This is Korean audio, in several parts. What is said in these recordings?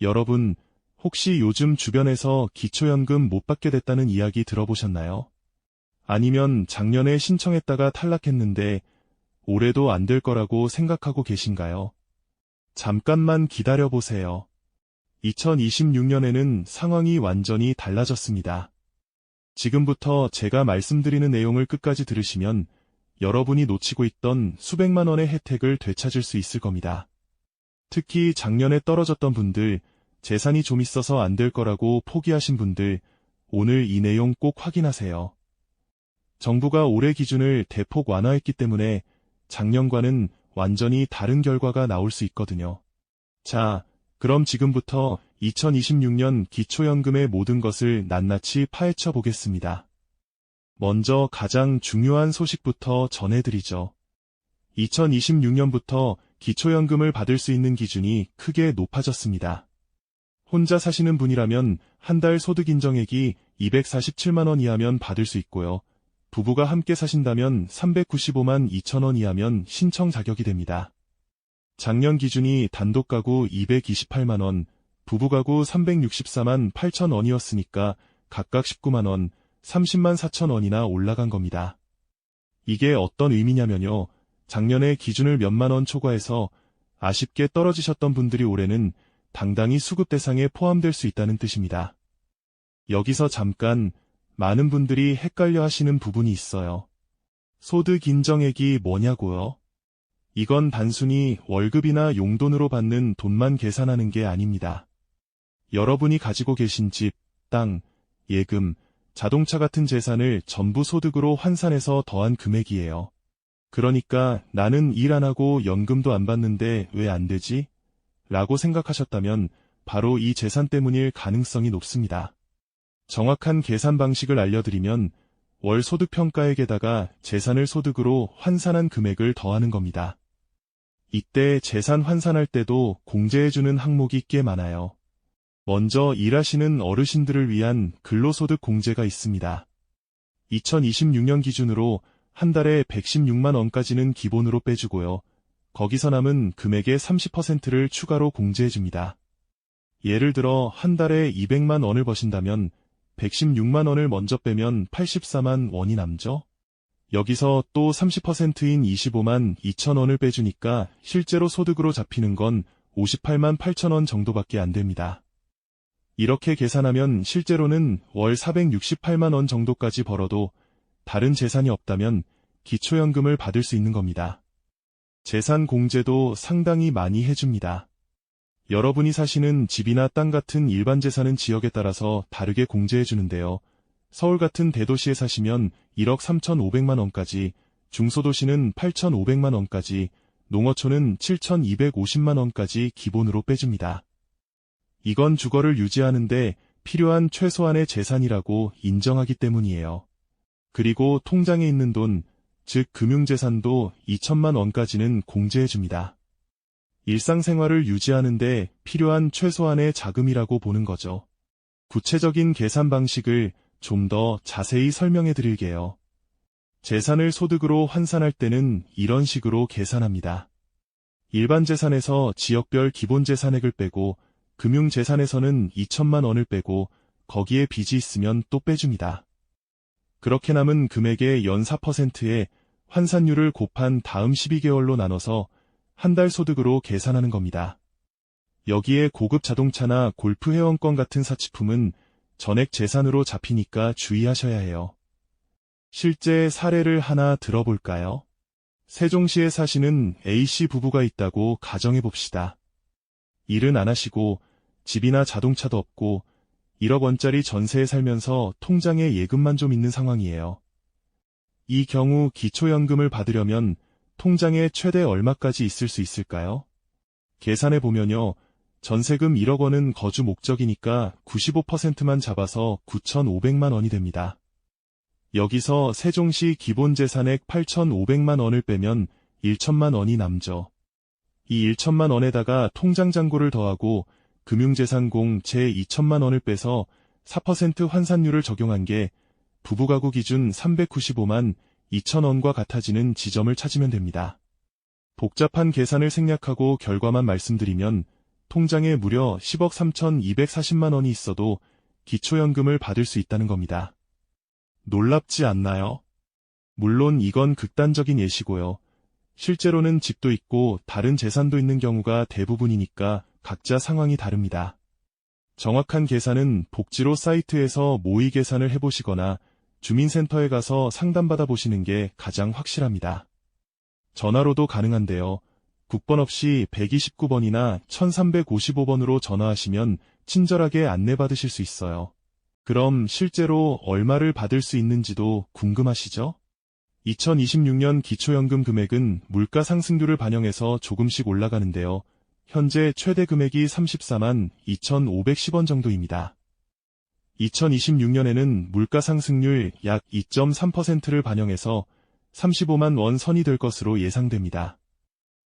여러분, 혹시 요즘 주변에서 기초연금 못 받게 됐다는 이야기 들어보셨나요? 아니면 작년에 신청했다가 탈락했는데 올해도 안 될 거라고 생각하고 계신가요? 잠깐만 기다려보세요. 2026년에는 상황이 완전히 달라졌습니다. 지금부터 제가 말씀드리는 내용을 끝까지 들으시면 여러분이 놓치고 있던 수백만 원의 혜택을 되찾을 수 있을 겁니다. 특히 작년에 떨어졌던 분들, 재산이 좀 있어서 안 될 거라고 포기하신 분들, 오늘 이 내용 꼭 확인하세요. 정부가 올해 기준을 대폭 완화했기 때문에 작년과는 완전히 다른 결과가 나올 수 있거든요. 자, 그럼 지금부터 2026년 기초연금의 모든 것을 낱낱이 파헤쳐 보겠습니다. 먼저 가장 중요한 소식부터 전해드리죠. 2026년부터 기초연금을 받을 수 있는 기준이 크게 높아졌습니다. 혼자 사시는 분이라면 한 달 소득 인정액이 247만원 이하면 받을 수 있고요. 부부가 함께 사신다면 395만 2천원 이하면 신청 자격이 됩니다. 작년 기준이 단독 가구 228만원, 부부 가구 364만 8천원이었으니까 각각 19만원, 30만 4천원이나 올라간 겁니다. 이게 어떤 의미냐면요. 작년에 기준을 몇만 원 초과해서 아쉽게 떨어지셨던 분들이 올해는 당당히 수급 대상에 포함될 수 있다는 뜻입니다. 여기서 잠깐 많은 분들이 헷갈려 하시는 부분이 있어요. 소득 인정액이 뭐냐고요? 이건 단순히 월급이나 용돈으로 받는 돈만 계산하는 게 아닙니다. 여러분이 가지고 계신 집, 땅, 예금, 자동차 같은 재산을 전부 소득으로 환산해서 더한 금액이에요. 그러니까 나는 일 안 하고 연금도 안 받는데 왜 안 되지? 라고 생각하셨다면 바로 이 재산 때문일 가능성이 높습니다. 정확한 계산 방식을 알려드리면 월 소득 평가액에다가 재산을 소득으로 환산한 금액을 더하는 겁니다. 이때 재산 환산할 때도 공제해주는 항목이 꽤 많아요. 먼저 일하시는 어르신들을 위한 근로소득 공제가 있습니다. 2026년 기준으로 한 달에 116만 원까지는 기본으로 빼주고요. 거기서 남은 금액의 30%를 추가로 공제해줍니다. 예를 들어 한 달에 200만 원을 버신다면 116만 원을 먼저 빼면 84만 원이 남죠? 여기서 또 30%인 25만 2천 원을 빼주니까 실제로 소득으로 잡히는 건 58만 8천 원 정도밖에 안 됩니다. 이렇게 계산하면 실제로는 월 468만 원 정도까지 벌어도 다른 재산이 없다면 기초연금을 받을 수 있는 겁니다. 재산 공제도 상당히 많이 해줍니다. 여러분이 사시는 집이나 땅 같은 일반 재산은 지역에 따라서 다르게 공제해 주는데요. 서울 같은 대도시에 사시면 1억 3,500만 원까지, 중소도시는 8,500만 원까지, 농어촌은 7,250만 원까지 기본으로 빼줍니다. 이건 주거를 유지하는데 필요한 최소한의 재산이라고 인정하기 때문이에요. 그리고 통장에 있는 돈, 즉 금융재산도 2천만 원까지는 공제해줍니다. 일상생활을 유지하는데 필요한 최소한의 자금이라고 보는 거죠. 구체적인 계산 방식을 좀 더 자세히 설명해 드릴게요. 재산을 소득으로 환산할 때는 이런 식으로 계산합니다. 일반 재산에서 지역별 기본 재산액을 빼고 금융 재산에서는 2천만 원을 빼고 거기에 빚이 있으면 또 빼줍니다. 그렇게 남은 금액의 연 4%에 환산율을 곱한 다음 12개월로 나눠서 한 달 소득으로 계산하는 겁니다. 여기에 고급 자동차나 골프 회원권 같은 사치품은 전액 재산으로 잡히니까 주의하셔야 해요. 실제 사례를 하나 들어볼까요? 세종시에 사시는 A씨 부부가 있다고 가정해 봅시다. 일은 안 하시고 집이나 자동차도 없고 1억 원짜리 전세에 살면서 통장에 예금만 좀 있는 상황이에요. 이 경우 기초연금을 받으려면 통장에 최대 얼마까지 있을 수 있을까요? 계산해 보면요. 전세금 1억 원은 거주 목적이니까 95%만 잡아서 9,500만 원이 됩니다. 여기서 세종시 기본재산액 8,500만 원을 빼면 1천만 원이 남죠. 이 1천만 원에다가 통장 잔고를 더하고 금융재산공 제 2천만 원을 빼서 4% 환산율을 적용한 게 부부가구 기준 395만 2천 원과 같아지는 지점을 찾으면 됩니다. 복잡한 계산을 생략하고 결과만 말씀드리면 통장에 무려 10억 3,240만 원이 있어도 기초연금을 받을 수 있다는 겁니다. 놀랍지 않나요? 물론 이건 극단적인 예시고요. 실제로는 집도 있고 다른 재산도 있는 경우가 대부분이니까 각자 상황이 다릅니다. 정확한 계산은 복지로 사이트에서 모의 계산을 해보시거나 주민센터에 가서 상담받아 보시는 게 가장 확실합니다. 전화로도 가능한데요. 국번 없이 129번이나 1355번으로 전화하시면 친절하게 안내받으실 수 있어요. 그럼 실제로 얼마를 받을 수 있는지도 궁금하시죠? 2026년 기초연금 금액은 물가 상승률을 반영해서 조금씩 올라가는데요. 현재 최대 금액이 34만 2,510원 정도입니다. 2026년에는 물가 상승률 약 2.3%를 반영해서 35만 원 선이 될 것으로 예상됩니다.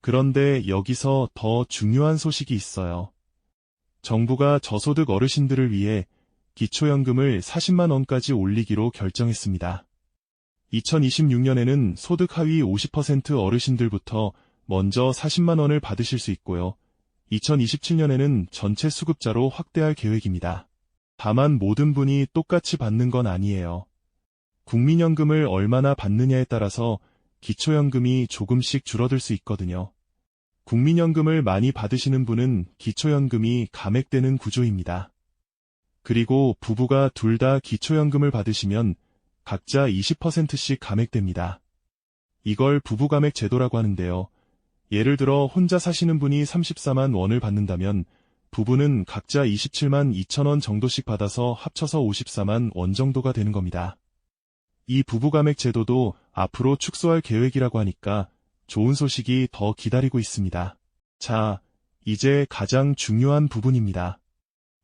그런데 여기서 더 중요한 소식이 있어요. 정부가 저소득 어르신들을 위해 기초연금을 40만 원까지 올리기로 결정했습니다. 2026년에는 소득 하위 50% 어르신들부터 먼저 40만 원을 받으실 수 있고요. 2027년에는 전체 수급자로 확대할 계획입니다. 다만 모든 분이 똑같이 받는 건 아니에요. 국민연금을 얼마나 받느냐에 따라서 기초연금이 조금씩 줄어들 수 있거든요. 국민연금을 많이 받으시는 분은 기초연금이 감액되는 구조입니다. 그리고 부부가 둘 다 기초연금을 받으시면 각자 20%씩 감액됩니다. 이걸 부부감액 제도라고 하는데요. 예를 들어 혼자 사시는 분이 34만 원을 받는다면 부부는 각자 27만 2천 원 정도씩 받아서 합쳐서 54만 원 정도가 되는 겁니다. 이 부부감액 제도도 앞으로 축소할 계획이라고 하니까 좋은 소식이 더 기다리고 있습니다. 자, 이제 가장 중요한 부분입니다.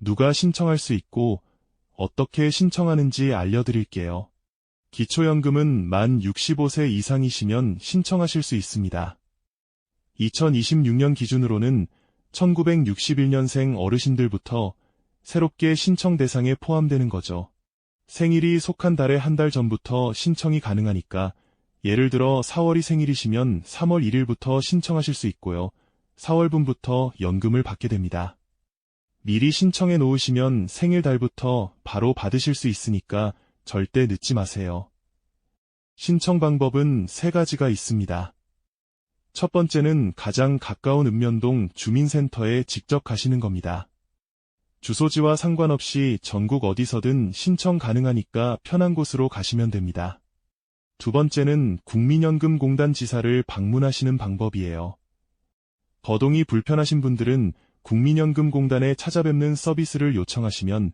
누가 신청할 수 있고 어떻게 신청하는지 알려드릴게요. 기초연금은 만 65세 이상이시면 신청하실 수 있습니다. 2026년 기준으로는 1961년생 어르신들부터 새롭게 신청 대상에 포함되는 거죠. 생일이 속한 달의 한 달 전부터 신청이 가능하니까 예를 들어 4월이 생일이시면 3월 1일부터 신청하실 수 있고요. 4월분부터 연금을 받게 됩니다. 미리 신청해 놓으시면 생일 달부터 바로 받으실 수 있으니까 절대 늦지 마세요. 신청 방법은 세 가지가 있습니다. 첫 번째는 가장 가까운 읍면동 주민센터에 직접 가시는 겁니다. 주소지와 상관없이 전국 어디서든 신청 가능하니까 편한 곳으로 가시면 됩니다. 두 번째는 국민연금공단 지사를 방문하시는 방법이에요. 거동이 불편하신 분들은 국민연금공단에 찾아뵙는 서비스를 요청하시면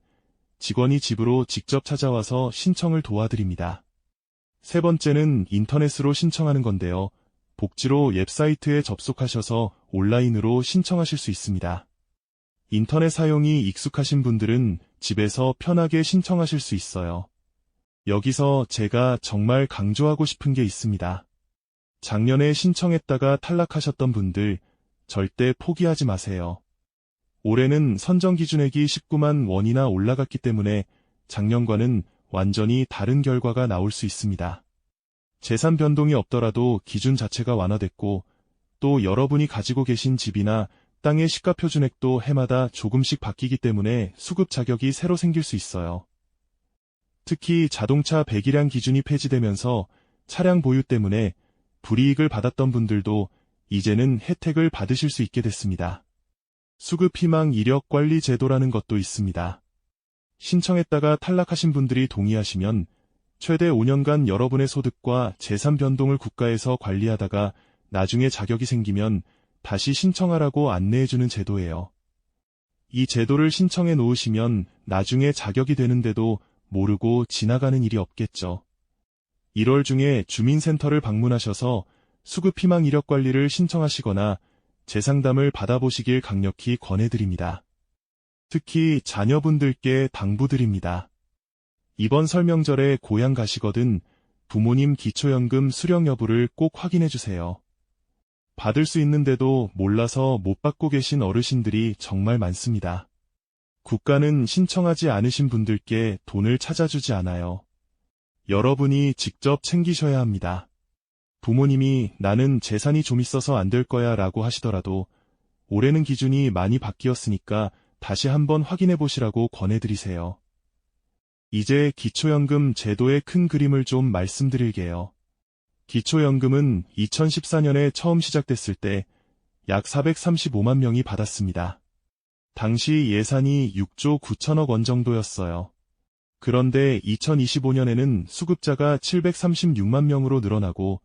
직원이 집으로 직접 찾아와서 신청을 도와드립니다. 세 번째는 인터넷으로 신청하는 건데요. 복지로 웹사이트에 접속하셔서 온라인으로 신청하실 수 있습니다. 인터넷 사용이 익숙하신 분들은 집에서 편하게 신청하실 수 있어요. 여기서 제가 정말 강조하고 싶은 게 있습니다. 작년에 신청했다가 탈락하셨던 분들 절대 포기하지 마세요. 올해는 선정 기준액이 19만 원이나 올라갔기 때문에 작년과는 완전히 다른 결과가 나올 수 있습니다. 재산 변동이 없더라도 기준 자체가 완화됐고 또 여러분이 가지고 계신 집이나 땅의 시가 표준액도 해마다 조금씩 바뀌기 때문에 수급 자격이 새로 생길 수 있어요. 특히 자동차 배기량 기준이 폐지되면서 차량 보유 때문에 불이익을 받았던 분들도 이제는 혜택을 받으실 수 있게 됐습니다. 수급 희망 이력 관리 제도라는 것도 있습니다. 신청했다가 탈락하신 분들이 동의하시면 최대 5년간 여러분의 소득과 재산 변동을 국가에서 관리하다가 나중에 자격이 생기면 다시 신청하라고 안내해주는 제도예요. 이 제도를 신청해 놓으시면 나중에 자격이 되는데도 모르고 지나가는 일이 없겠죠. 1월 중에 주민센터를 방문하셔서 수급 희망 이력 관리를 신청하시거나 재상담을 받아보시길 강력히 권해드립니다. 특히 자녀분들께 당부드립니다. 이번 설명절에 고향 가시거든 부모님 기초연금 수령 여부를 꼭 확인해 주세요. 받을 수 있는데도 몰라서 못 받고 계신 어르신들이 정말 많습니다. 국가는 신청하지 않으신 분들께 돈을 찾아주지 않아요. 여러분이 직접 챙기셔야 합니다. 부모님이 나는 재산이 좀 있어서 안 될 거야 라고 하시더라도 올해는 기준이 많이 바뀌었으니까 다시 한번 확인해 보시라고 권해드리세요. 이제 기초연금 제도의 큰 그림을 좀 말씀드릴게요. 기초연금은 2014년에 처음 시작됐을 때 약 435만 명이 받았습니다. 당시 예산이 6조 9천억 원 정도였어요. 그런데 2025년에는 수급자가 736만 명으로 늘어나고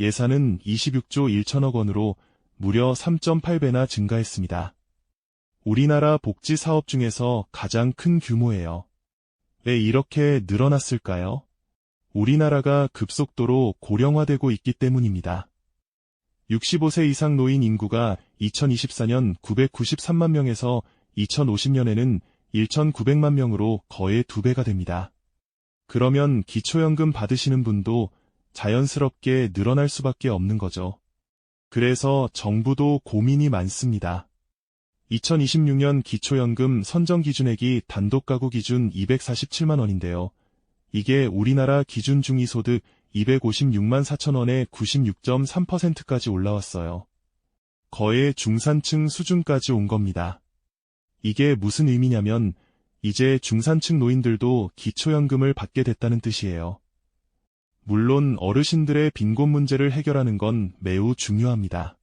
예산은 26조 1천억 원으로 무려 3.8배나 증가했습니다. 우리나라 복지 사업 중에서 가장 큰 규모예요. 왜 이렇게 늘어났을까요? 우리나라가 급속도로 고령화되고 있기 때문입니다. 65세 이상 노인 인구가 2024년 993만 명에서 2050년에는 1,900만 명으로 거의 두 배가 됩니다. 그러면 기초연금 받으시는 분도 자연스럽게 늘어날 수밖에 없는 거죠. 그래서 정부도 고민이 많습니다. 2026년 기초연금 선정 기준액이 단독 가구 기준 247만 원인데요. 이게 우리나라 기준 중위소득 256만 4천 원에 96.3%까지 올라왔어요. 거의 중산층 수준까지 온 겁니다. 이게 무슨 의미냐면 이제 중산층 노인들도 기초연금을 받게 됐다는 뜻이에요. 물론 어르신들의 빈곤 문제를 해결하는 건 매우 중요합니다.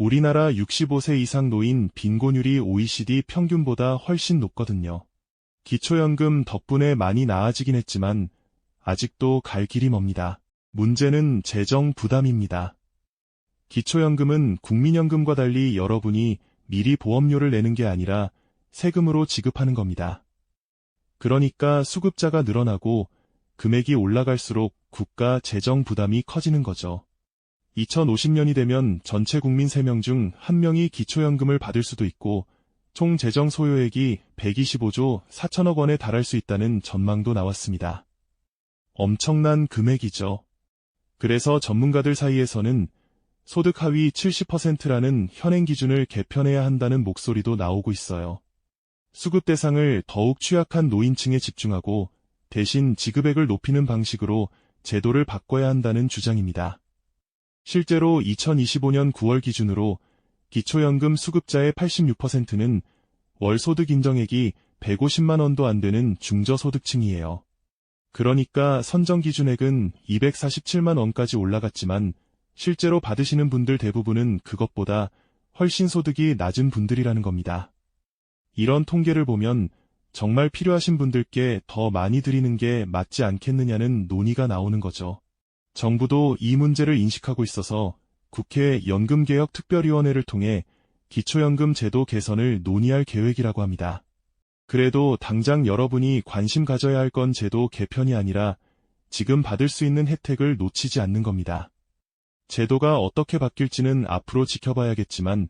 우리나라 65세 이상 노인 빈곤율이 OECD 평균보다 훨씬 높거든요. 기초연금 덕분에 많이 나아지긴 했지만 아직도 갈 길이 멉니다. 문제는 재정 부담입니다. 기초연금은 국민연금과 달리 여러분이 미리 보험료를 내는 게 아니라 세금으로 지급하는 겁니다. 그러니까 수급자가 늘어나고 금액이 올라갈수록 국가 재정 부담이 커지는 거죠. 2050년이 되면 전체 국민 3명 중 1명이 기초연금을 받을 수도 있고 총 재정 소요액이 125조 4천억 원에 달할 수 있다는 전망도 나왔습니다. 엄청난 금액이죠. 그래서 전문가들 사이에서는 소득 하위 70%라는 현행 기준을 개편해야 한다는 목소리도 나오고 있어요. 수급 대상을 더욱 취약한 노인층에 집중하고 대신 지급액을 높이는 방식으로 제도를 바꿔야 한다는 주장입니다. 실제로 2025년 9월 기준으로 기초연금 수급자의 86%는 월 소득 인정액이 150만 원도 안 되는 중저소득층이에요. 그러니까 선정 기준액은 247만 원까지 올라갔지만 실제로 받으시는 분들 대부분은 그것보다 훨씬 소득이 낮은 분들이라는 겁니다. 이런 통계를 보면 정말 필요하신 분들께 더 많이 드리는 게 맞지 않겠느냐는 논의가 나오는 거죠. 정부도 이 문제를 인식하고 있어서 국회 연금개혁특별위원회를 통해 기초연금 제도 개선을 논의할 계획이라고 합니다. 그래도 당장 여러분이 관심 가져야 할 건 제도 개편이 아니라 지금 받을 수 있는 혜택을 놓치지 않는 겁니다. 제도가 어떻게 바뀔지는 앞으로 지켜봐야겠지만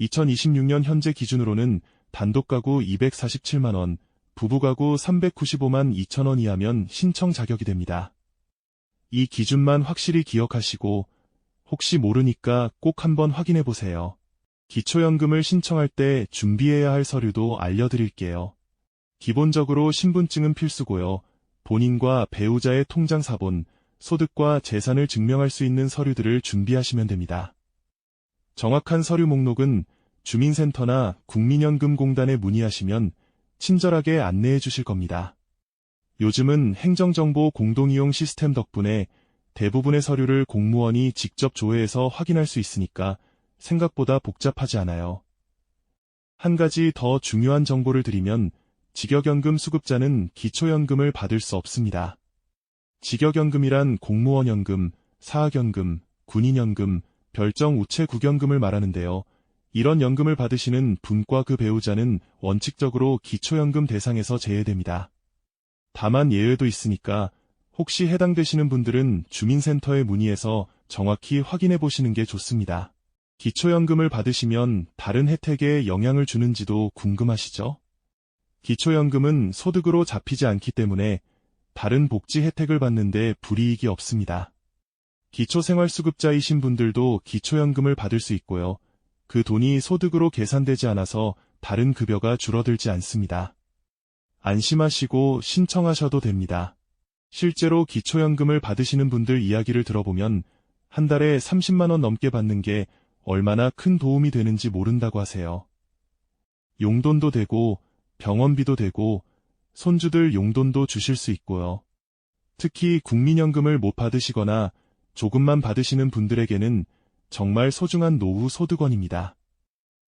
2026년 현재 기준으로는 단독 가구 247만 원, 부부 가구 395만 2천 원 이하면 신청 자격이 됩니다. 이 기준만 확실히 기억하시고 혹시 모르니까 꼭 한번 확인해 보세요. 기초연금을 신청할 때 준비해야 할 서류도 알려드릴게요. 기본적으로 신분증은 필수고요. 본인과 배우자의 통장 사본, 소득과 재산을 증명할 수 있는 서류들을 준비하시면 됩니다. 정확한 서류 목록은 주민센터나 국민연금공단에 문의하시면 친절하게 안내해 주실 겁니다. 요즘은 행정정보 공동이용 시스템 덕분에 대부분의 서류를 공무원이 직접 조회해서 확인할 수 있으니까 생각보다 복잡하지 않아요. 한 가지 더 중요한 정보를 드리면 직역연금 수급자는 기초연금을 받을 수 없습니다. 직역연금이란 공무원연금, 사학연금, 군인연금, 별정 우체 국연금을 말하는데요. 이런 연금을 받으시는 분과 그 배우자는 원칙적으로 기초연금 대상에서 제외됩니다. 다만 예외도 있으니까 혹시 해당되시는 분들은 주민센터에 문의해서 정확히 확인해 보시는 게 좋습니다. 기초연금을 받으시면 다른 혜택에 영향을 주는지도 궁금하시죠? 기초연금은 소득으로 잡히지 않기 때문에 다른 복지 혜택을 받는데 불이익이 없습니다. 기초생활수급자이신 분들도 기초연금을 받을 수 있고요. 그 돈이 소득으로 계산되지 않아서 다른 급여가 줄어들지 않습니다. 안심하시고 신청하셔도 됩니다. 실제로 기초연금을 받으시는 분들 이야기를 들어보면 한 달에 30만원 넘게 받는 게 얼마나 큰 도움이 되는지 모른다고 하세요. 용돈도 되고 병원비도 되고 손주들 용돈도 주실 수 있고요. 특히 국민연금을 못 받으시거나 조금만 받으시는 분들에게는 정말 소중한 노후 소득원입니다.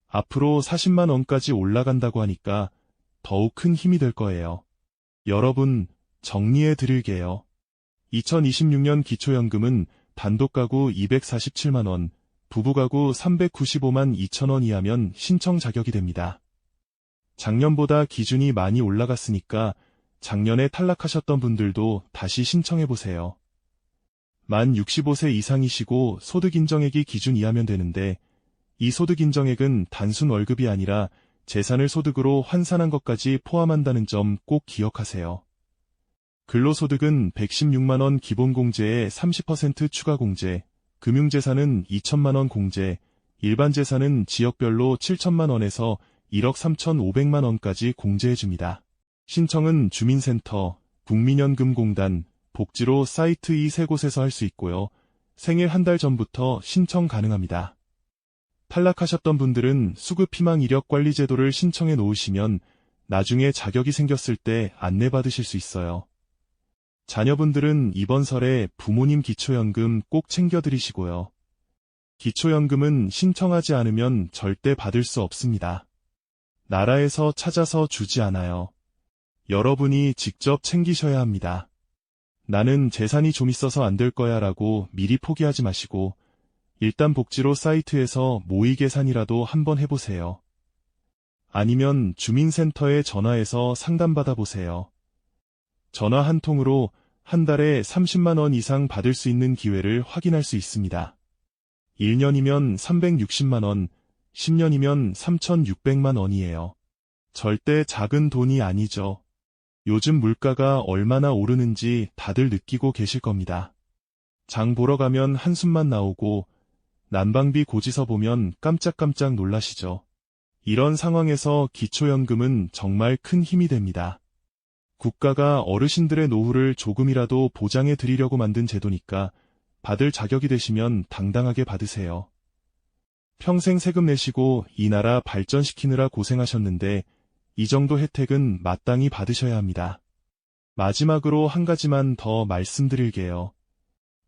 앞으로 40만 원까지 올라간다고 하니까 더욱 큰 힘이 될 거예요. 여러분, 정리해 드릴게요. 2026년 기초연금은 단독 가구 247만 원, 부부 가구 395만 2천 원 이하면 신청 자격이 됩니다. 작년보다 기준이 많이 올라갔으니까 작년에 탈락하셨던 분들도 다시 신청해 보세요. 만 65세 이상이시고 소득 인정액이 기준 이하면 되는데 이 소득 인정액은 단순 월급이 아니라 재산을 소득으로 환산한 것까지 포함한다는 점 꼭 기억하세요. 근로소득은 116만원 기본공제에 30% 추가공제, 금융재산은 2천만원 공제, 일반재산은 지역별로 7천만원에서 1억 3천5백만원까지 공제해줍니다. 신청은 주민센터, 국민연금공단, 복지로 사이트 이 세 곳에서 할 수 있고요. 생일 한 달 전부터 신청 가능합니다. 탈락하셨던 분들은 수급 희망 이력 관리 제도를 신청해 놓으시면 나중에 자격이 생겼을 때 안내받으실 수 있어요. 자녀분들은 이번 설에 부모님 기초연금 꼭 챙겨드리시고요. 기초연금은 신청하지 않으면 절대 받을 수 없습니다. 나라에서 찾아서 주지 않아요. 여러분이 직접 챙기셔야 합니다. 나는 재산이 좀 있어서 안 될 거야 라고 미리 포기하지 마시고 일단 복지로 사이트에서 모의 계산이라도 한번 해보세요. 아니면 주민센터에 전화해서 상담받아 보세요. 전화 한 통으로 한 달에 30만 원 이상 받을 수 있는 기회를 확인할 수 있습니다. 1년이면 360만 원, 10년이면 3,600만 원이에요. 절대 작은 돈이 아니죠. 요즘 물가가 얼마나 오르는지 다들 느끼고 계실 겁니다. 장 보러 가면 한숨만 나오고 난방비 고지서 보면 깜짝깜짝 놀라시죠. 이런 상황에서 기초연금은 정말 큰 힘이 됩니다. 국가가 어르신들의 노후를 조금이라도 보장해 드리려고 만든 제도니까 받을 자격이 되시면 당당하게 받으세요. 평생 세금 내시고 이 나라 발전시키느라 고생하셨는데 이 정도 혜택은 마땅히 받으셔야 합니다. 마지막으로 한 가지만 더 말씀드릴게요.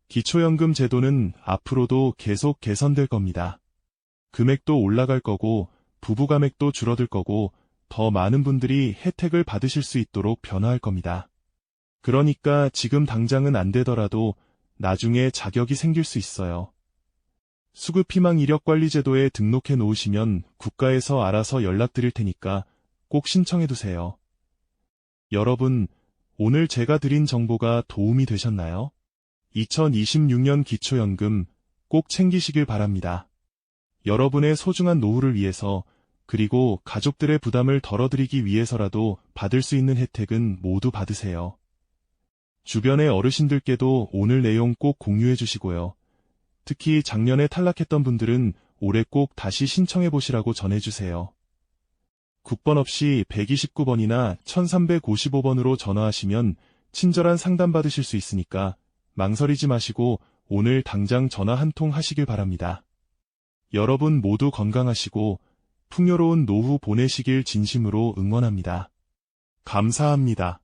기초연금 제도는 앞으로도 계속 개선될 겁니다. 금액도 올라갈 거고 부부가액도 줄어들 거고 더 많은 분들이 혜택을 받으실 수 있도록 변화할 겁니다. 그러니까 지금 당장은 안 되더라도 나중에 자격이 생길 수 있어요. 수급희망 이력관리 제도에 등록해 놓으시면 국가에서 알아서 연락드릴 테니까 꼭 신청해 두세요. 여러분, 오늘 제가 드린 정보가 도움이 되셨나요? 2026년 기초연금 꼭 챙기시길 바랍니다. 여러분의 소중한 노후를 위해서 그리고 가족들의 부담을 덜어드리기 위해서라도 받을 수 있는 혜택은 모두 받으세요. 주변의 어르신들께도 오늘 내용 꼭 공유해 주시고요. 특히 작년에 탈락했던 분들은 올해 꼭 다시 신청해 보시라고 전해주세요. 국번 없이 129번이나 1355번으로 전화하시면 친절한 상담 받으실 수 있으니까 망설이지 마시고 오늘 당장 전화 한 통 하시길 바랍니다. 여러분 모두 건강하시고 풍요로운 노후 보내시길 진심으로 응원합니다. 감사합니다.